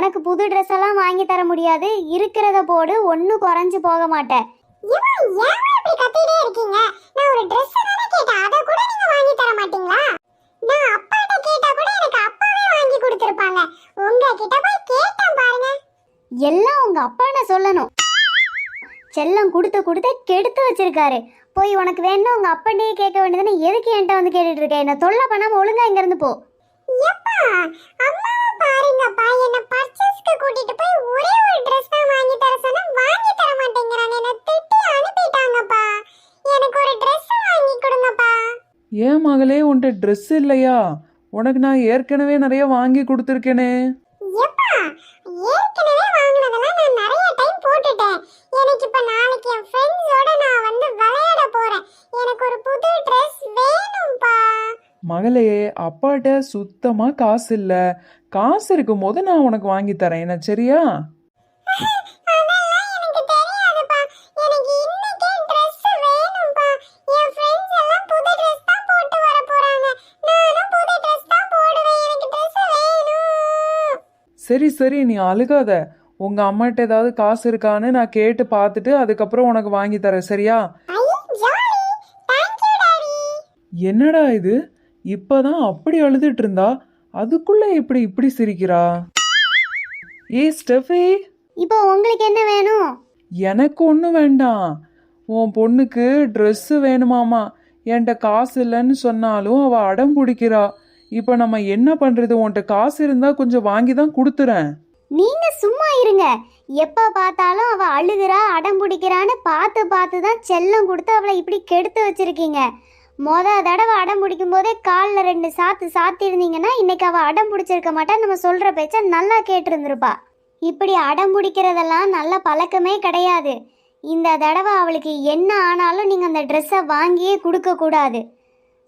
உனக்கு புது ட்ரெஸ் எல்லாம் வாங்கி தர முடியாது. இருக்கிறத போடு ஒன்றும் குறைஞ்சு போக மாட்டேன் எல்லாம் உங்க அப்பான சொல்லணும். செல்லம் கொடுத்து கொடுத்து கெடுத்து வச்சிருக்காரு. போய் உனக்கு வேணும் உங்க அப்பனே கேட்க வேண்டியதுன்னு எதுக்கு என்கிட்ட வந்து கேட்டுட்டு இருக்க? என்ன தொல்லை பண்ணாம ஒழுங்கா இங்க இருந்து போ. ஏன் மகளே உன்கிட்ட ட்ரெஸ் இல்லையா? உனக்கு நான் ஏற்கனவே நிறைய வாங்கி கொடுத்துருக்கேனே. எனக்கு ஒரு புது Dress வேணும்பா. மகளே அப்பாட்ட சுத்தமா காசு இல்ல காசு இருக்கும் போது நான் உனக்கு வாங்கி தரேன். என்ன சரியா? சரி சரி நீ அழுகாத. உங்க அம்மாட்ட ஏதாவது காசு இருக்கான்னு நான் கேட்டு பார்த்துட்டு அதுக்கப்புறம் உனக்கு வாங்கி தரேன். சரியா? என்னடா இது? இப்பதான் அப்படி அழுதுட்டு இருந்தா அதுக்குள்ள இப்படி இப்படி சிரிக்கிறா? ஏய் ஸ்டெஃபி! இப்போ உங்களுக்கு என்ன வேணும்? எனக்கு ஒன்றும் வேண்டாம். உன் பொண்ணுக்கு ட்ரெஸ்ஸு வேணுமாமா. என்கிட்ட காசு இல்லைன்னு சொன்னாலும் அவள் அடம் பிடிக்கிறா. இப்போ நம்ம என்ன பண்ணுறது உன்கிட்ட காசு இருந்தால் கொஞ்சம் வாங்கி தான் கொடுத்துறேன். நீங்க சும்மா இருங்க. எப்ப பார்த்தாலும் அவ அழுகிறா அடம் பிடிக்கிறான்னு பார்த்து பார்த்து தான் செல்லம் கொடுத்து அவளை இப்படி கெடுத்து வச்சிருக்கீங்க. மொத தடவை அடம் பிடிக்கும் போதே காலில் ரெண்டு சாத்து சாத்திருந்தீங்கன்னா இன்னைக்கு அவள் அடம் பிடிச்சிருக்க மாட்டா நம்ம சொல்கிற பேச்ச நல்லா கேட்டிருந்துருப்பா. இப்படி அடம் பிடிக்கிறதெல்லாம் நல்ல பழக்கமே கிடையாது. இந்த தடவை அவளுக்கு என்ன ஆனாலும் நீங்கள் அந்த ட்ரெஸ்ஸை வாங்கியே கொடுக்கக்கூடாது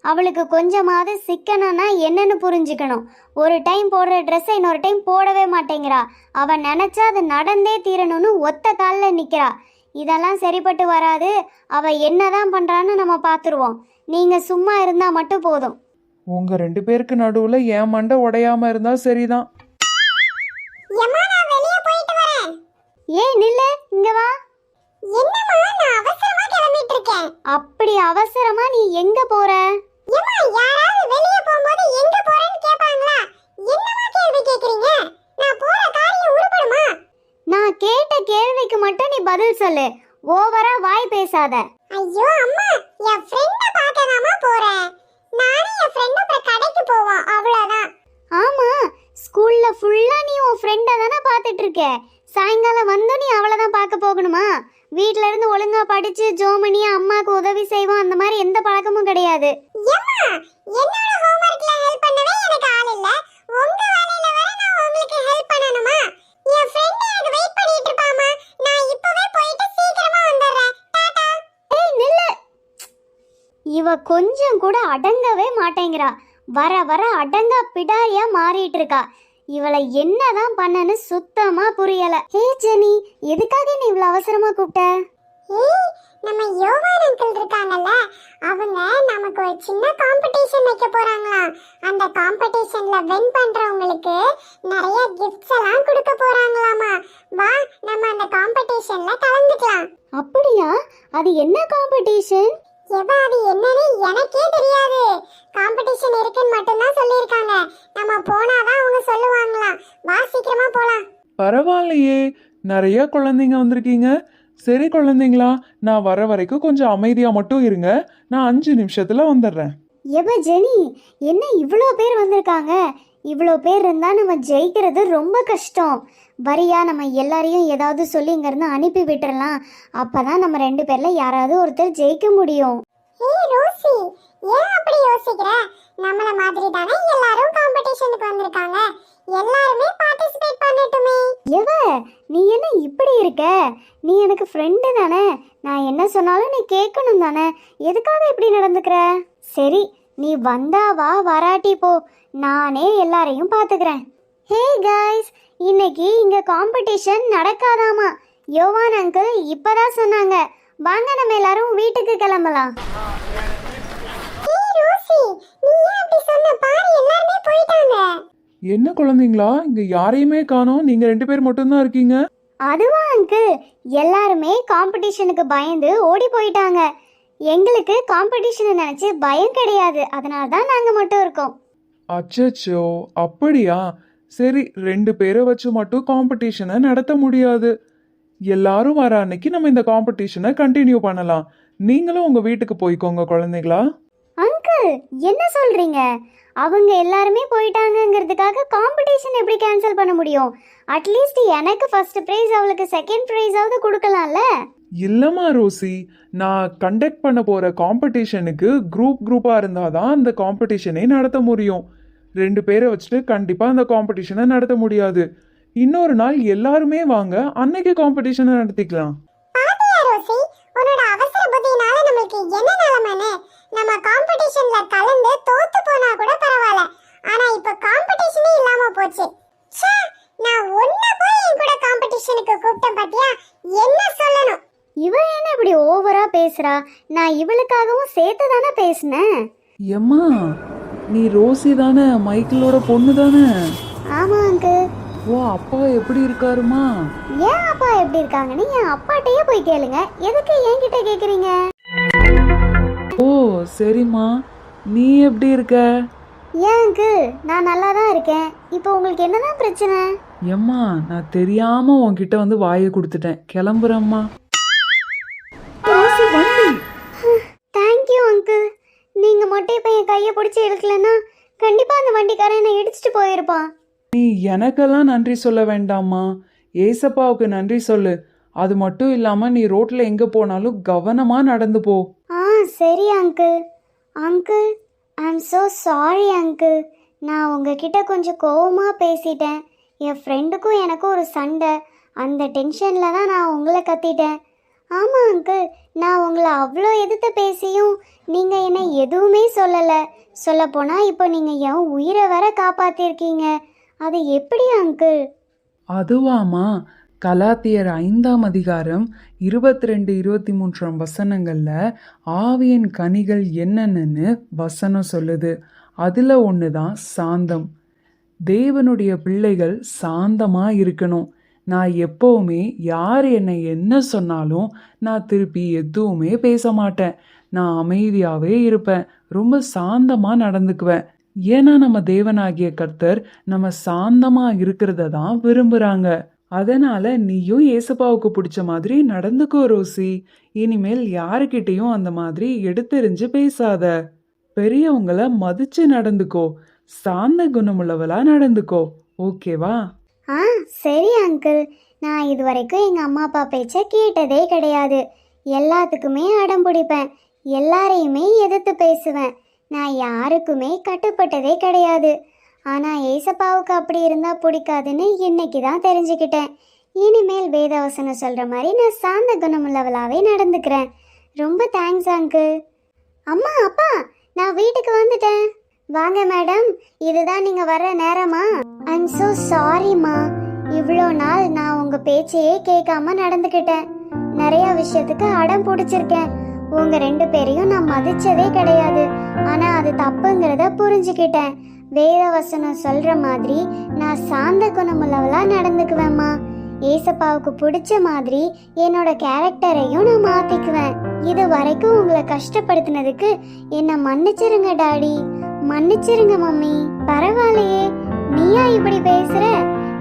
அவளுக்கு கொஞ்சமாவது சிக்கனம்னா என்னன்னு புரிஞ்சுக்கணும். ஒரு டைம் போடுற ட்ரெஸ்ஸை இன்னொரு டைம் போடவே மாட்டேங்கிறா. அவன் நினச்சா அது நடந்தே தீரணும்னு ஒத்த காலில் நிற்கிறா இதெல்லாம் சரிப்பட்டு வராது. அவ என்னதான் பண்ணுறான்னு நம்ம பார்த்துருவோம் நீங்க சும்மா இருந்தா மட்டும் போதும். உங்கள் ரெண்டு பேருக்கு நடுவில் என் மண்டை உடையாம இருந்தால் சரிதான். எம்மா நான் வெளிய போயிட்டு வரேன். ஏய் நில்லு இங்க வா. அப்படி அவசரமா நீ எங்க போற? ஏம்மா யாராவது வெளிய போகும்போது எங்க போறேன்னு கேட்பாங்களா என்னம்மா கேள்வி கேக்குறீங்க? நான் போற காரியம் உருப்படுமா? நான் கேட்ட கேள்விக்கு மட்டும் நீ பதில் சொல்லு. ஓவரா வாய் பேசாத. ஐயோ அம்மா என் ஃப்ரெண்ட பார்க்கதாம்மா போறேன் நானும் என் ஃப்ரெண்டும் போவோம் அவ்வளவுதான். ஆமா ஸ்கூல்ல ஃபுல்லா நீ உன் ஃப்ரெண்டை தானே பார்த்துட்டு இருக்க சாயங்காலம் வந்து நீ அவளை தான் பார்க்க போகணுமா? வீட்ல இருந்து ஒழுங்கா படிச்சு ஜோமனி அம்மாக்கு உதவி செய்வோம் அந்த மாதிரி எந்த பழக்கமும் கிடையாது. இவ கொஞ்சம் கூட அடங்கவே மாட்டேங்கிறா. வர வர அடங்கா பிடாரியா மாறிட்டு இருக்கா இவளை என்னதான் பண்ணன்னு சுத்தமா புரியல. ஹே ஜெனி எதுக்காக நீ இவ்வளவு அவசரமா கூப்பிட்ட? ஏய் நம்ம யோவான் அங்கிள் இருக்காங்கல்ல அவங்க நமக்கு ஒரு சின்ன காம்படிஷன் வைக்க போறாங்களாம். அந்த காம்படிஷன்ல வின் பண்றவங்களுக்கு நிறைய கிஃப்ட்ஸ் எல்லாம் கொடுக்க போறாங்களாமா. வா நம்ம அந்த காம்படிஷன்ல கலந்துக்கலாம். அப்படியா? அது என்ன காம்படிஷன் எவா அது என்னன்னு எனக்கே தெரியாது. காம்படிஷன் இருக்குன்னு மட்டும்தான் சொல்லியிருக்காங்க. நம்ம போனாதான் அவங்க சொல்லுவாங்களாம். வா சீக்கிரமா போலாம். பரவாயில்லையே. நிறைய குழந்தைங்க வந்திருக்கீங்க. சரி குழந்தைங்களா நான் வர வரைக்கும் கொஞ்சம் அமைதியாக மட்டும் இருங்க. நான் அஞ்சு நிமிஷத்தில் வந்துடுறேன். எவ ஜெனி என்ன இவ்வளோ பேர் வந்திருக்காங்க? இவ்வளோ பேர் இருந்தா நம்ம ஜெயிக்கிறது ரொம்ப கஷ்டம். வரியா நம்ம எல்லாரையும் ஏதாவது சொல்லி இங்கேருந்து அனுப்பி விட்டுறலாம். அப்பதான் நம்ம ரெண்டு பேர்ல யாராவது ஒருத்தர் ஜெயிக்க முடியும். ஏய் ரோசி ஏன் அப்படி யோசிக்கிற? நம்மள மாதிரி தானே எல்லாரும் காம்படிஷனுக்கு வந்திருக்காங்க. எல்லாருமே பார்ட்டிசிபேட் பண்ணட்டுமே. எவ நீ என்ன இப்படி இருக்க? நீ எனக்கு ஃப்ரெண்டு தானே. நான் என்ன சொன்னாலும் நீ கேட்கணும் தானே. எதுக்காக இப்படி நடந்துக்கிற? சரி நீ வந்தா வா வராட்டி போ. நானே எல்லாரையும் பார்த்துக்கிறேன். ஹே காய்ஸ் இன்னைக்கு இங்க காம்படிஷன் நடக்காதாமா? யோவான் அங்கிள் இப்பதான் சொன்னாங்க. வாங்க நம்ம எல்லாரும் வீட்டுக்கு கிளம்பலாம். ஏய் ரோசி நீ ஏன் அப்படி சொன்ன? பாரு எல்லாருமே போயிட்டாங்க. என்ன குழந்தைங்களா? இங்க யாரையுமே காணோம். நீங்க ரெண்டு பேர் மட்டும்தான் இருக்கீங்க. அதுவா அங்கிள் எல்லாருமே காம்படிஷனுக்கு பயந்து ஓடி போயிட்டாங்க. எங்களுக்கு காம்படிஷனை நினைச்சு பயம் கிடையாது. அதனால தான் நாங்க மட்டும் இருக்கோம். அச்சச்சோ அப்படியா? சரி ரெண்டு பேரை வச்சு மட்டும் காம்படிஷனை நடத்த முடியாது. எல்லாரும் வர அன்னைக்கு நம்ம இந்த காம்படிஷனை கண்டினியூ பண்ணலாம். நீங்களும் உங்க வீட்டுக்கு போய்க்கோங்க குழந்தைங்களா அங்கிள் என்ன சொல்றீங்க? அவங்க எல்லாருமே போயிட்டாங்கங்கிறதுக்காக காம்படிஷன் எப்படி கேன்சல் பண்ண முடியும்? அட்லீஸ்ட் எனக்கு ஃபர்ஸ்ட் ப்ரைஸ் அவளுக்கு செகண்ட் ப்ரைஸாவது கொடுக்கலாம்ல? இல்லம்மா ரோசி நான் கண்டக்ட் பண்ண போகிற காம்படிஷனுக்கு குரூப் குரூப்பாக இருந்தால் தான் அந்த காம்படிஷனை நடத்த முடியும். ரெண்டு பேரை வச்சுட்டு கண்டிப்பாக அந்த காம்படிஷனை நடத்த முடியாது. இன்னொரு நாள் எல்லாருமே வாங்க அன்னைக்கு காம்படிஷனை நடத்திக்கலாம். பாத்தியா ரோசி உன்னோட அவசர புத்தினால நம்மளுக்கு என்ன நிலைமைன்னு? நம்ம காம்படிஷன்ல கலந்து தோத்து போனா கூட பரவாயில்ல. ஆனா இப்ப காம்படிஷனே இல்லாம போச்சு. ச்சே நான் ஒன்ன போய் என் கூட காம்படிஷனுக்கு கூப்பிட்டேன் பாத்தியா? என்ன சொல்லணும்? இவ என்ன இப்படி ஓவரா பேசுறா? நான் இவளுக்காகவும் சேர்த்து தானே பேசினேன்? எம்மா நீ ரோசி தானே மைக்கிளோட பொண்ணு தானே? ஆமா அங்கிள் ஓ அப்பா எப்படி இருக்காருமா? ஏன் அப்பா எப்படி இருக்காங்கன்னு என் அப்பாட்டையே போய் கேளுங்க. எதுக்கு என்கிட்ட கேக்குறீங்க? ஓ சரிம்மா. நீ எப்படி இருக்க? ஏன் அங்கிள் நான் நல்லா தான் இருக்கேன். இப்போ உங்களுக்கு என்னதான் பிரச்சனை? எம்மா நான் தெரியாம உன்கிட்ட வந்து வாயை கொடுத்துட்டேன். கிளம்புறேம்மா. தேங்க்யூ அங்கிள் நீங்க மட்டும் இப்போ என் கையை பிடிச்சி இழுக்கலன்னா கண்டிப்பா அந்த வண்டிக்காரன் என்னை இடிச்சிட்டு போயிருப்பான். நீ எனக்கெல்லாம் நன்றி சொல்ல வேண்டாம்மா. ஏசப்பாவுக்கு நன்றி சொல்லு. அது மட்டும் இல்லாம நீ ரோட்ல எங்க போனாலும் கவனமா நடந்து போ. ஆ சரி uncle uncle I am so sorry uncle நான் உங்ககிட்ட கொஞ்சம் கோவமாக பேசிட்டேன். என் ஃப்ரெண்டுக்கும் எனக்கும் ஒரு சண்டை. அந்த டென்ஷனில் தான் நான் உங்களை கத்திட்டேன். ஆமாம் அங்கிள் நான் உங்களை அவ்வளோ எதிர்த்து பேசியும் நீங்கள் என்னை எதுவுமே சொல்லலை. சொல்லப்போனால் இப்போ நீங்கள் என் உயிரை வர காப்பாற்றிருக்கீங்க அது எப்படி அங்கிள் அதுவாமா கலாத்தியர் ஐந்தாம் அதிகாரம் இருபத்தி ரெண்டு இருபத்தி மூன்றாம் வசனங்களில் ஆவியின் கனிகள் என்னென்னு வசனம் சொல்லுது. அதில் ஒன்று தான் சாந்தம். தேவனுடைய பிள்ளைகள் சாந்தமாக இருக்கணும். நான் எப்போவுமே யார் என்னை என்ன சொன்னாலும் நான் திருப்பி எதுவுமே பேச மாட்டேன். நான் அமைதியாகவே இருப்பேன். ரொம்ப சாந்தமாக நடந்துக்குவேன். ஏன்னா நம்ம தேவனாகிய கர்த்தர் நம்ம சாந்தமாக இருக்கிறத தான் விரும்புகிறாங்க அதனால நீயும் ஏசப்பாவுக்கு பிடிச்ச மாதிரி நடந்துக்கோ ரோசி. இனிமேல் யாருக்கிட்டேயும் அந்த மாதிரி எடுத்தெறிஞ்சு பேசாத. பெரியவங்களை மதிச்சு நடந்துக்கோ. சாந்த குணமுள்ளவளா நடந்துக்கோ. ஓகேவா? ஆ சரி அங்கிள் நான் இது வரைக்கும் எங்கள் அம்மா அப்பா பேச்சை கேட்டதே கிடையாது. எல்லாத்துக்குமே அடம் பிடிப்பேன். எல்லாரையுமே எதிர்த்து பேசுவேன். நான் யாருக்குமே கட்டுப்பட்டதே கிடையாது. ஆனால் ஏசப்பாவுக்கு அப்படி இருந்தால் பிடிக்காதுன்னு இன்னைக்கு தான் தெரிஞ்சுக்கிட்டேன். இனிமேல் வேதவசனம் சொல்கிற மாதிரி நான் சாந்த குணமுள்ளவளாகவே நடந்துக்கிறேன். ரொம்ப தேங்க்ஸ் அங்கிள் அம்மா அப்பா நான் வீட்டுக்கு வந்துட்டேன். வாங்க மேடம் இதுதான் நீங்கள் வர நேரமா? ஐம் சோ சாரிம்மா இவ்வளோ நாள் நான் உங்கள் பேச்சையே கேட்காம நடந்துக்கிட்டேன் நிறைய விஷயத்துக்கு அடம் பிடிச்சிருக்கேன். உங்க ரெண்டு பேரையும் நான் மதிச்சதே கிடையாது. ஆனா அது தப்புங்கிறத புரிஞ்சுக்கிட்டேன். வேத வசனம் சொல்ற மாதிரி நான் சாந்த குணமுள்ளவளா நடந்துக்குவேம்மா. ஏசப்பாவுக்கு பிடிச்ச மாதிரி என்னோட கேரக்டரையும் நான் மாத்திக்குவேன். இது வரைக்கும் உங்களை கஷ்டப்படுத்தினதுக்கு என்னை மன்னிச்சிருங்க டாடி. மன்னிச்சிருங்க மம்மி. பரவாயில்லையே. நீயா இப்படி பேசுற?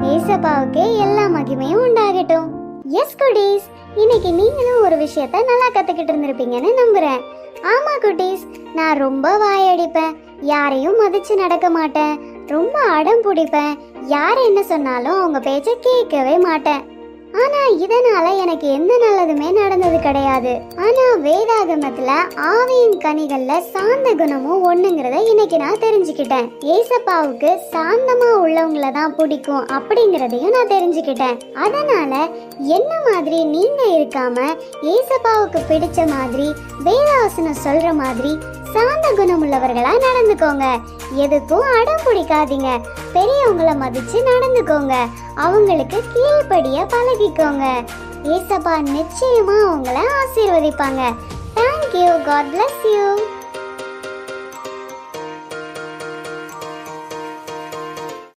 ஏசப்பாவுக்கே எல்லா மகிமையும் உண்டாகட்டும். எஸ் குட்டீஸ் இன்னைக்கு நீங்களும் ஒரு விஷயத்த நல்லா கத்துக்கிட்டு இருந்திருப்பீங்கன்னு நம்புறேன். ஆமா குட்டீஸ் நான் ரொம்ப வாயடிப்பேன். யாரையும் மதிச்சு நடக்க மாட்டேன். ரொம்ப அடம் பிடிப்பேன். யார் என்ன சொன்னாலும் அவங்க பேச்ச கேட்கவே மாட்டேன். ஆனா இதனால எனக்கு எந்த நல்லதுமே நடந்தது கிடையாது. ஆனா வேதாகமத்துல ஆவியின் கனிகள்ல சாந்த குணமும் ஒண்ணுங்கிறத இன்னைக்கு நான் தெரிஞ்சுக்கிட்டேன். ஏசப்பாவுக்கு சாந்தமா உள்ளவங்கள தான் பிடிக்கும் அப்படிங்கறதையும் நான் தெரிஞ்சுக்கிட்டேன். அதனால என்ன மாதிரி நீங்க இருக்காம ஏசப்பாவுக்கு பிடிச்ச மாதிரி வேதாசனம் சொல்ற மாதிரி சாந்த குணம் உள்ளவர்களா நடந்துக்கோங்க. எதுக்கும் அடம் பிடிக்காதீங்க. பெரியவங்களை மதிச்சு நடந்துக்கோங்க. அவங்களுக்கு கீழ்படிய பழகிக்கோங்க. ஏசப்பா நிச்சயமா உங்களை ஆசீர்வதிப்பாங்க. Thank you God bless you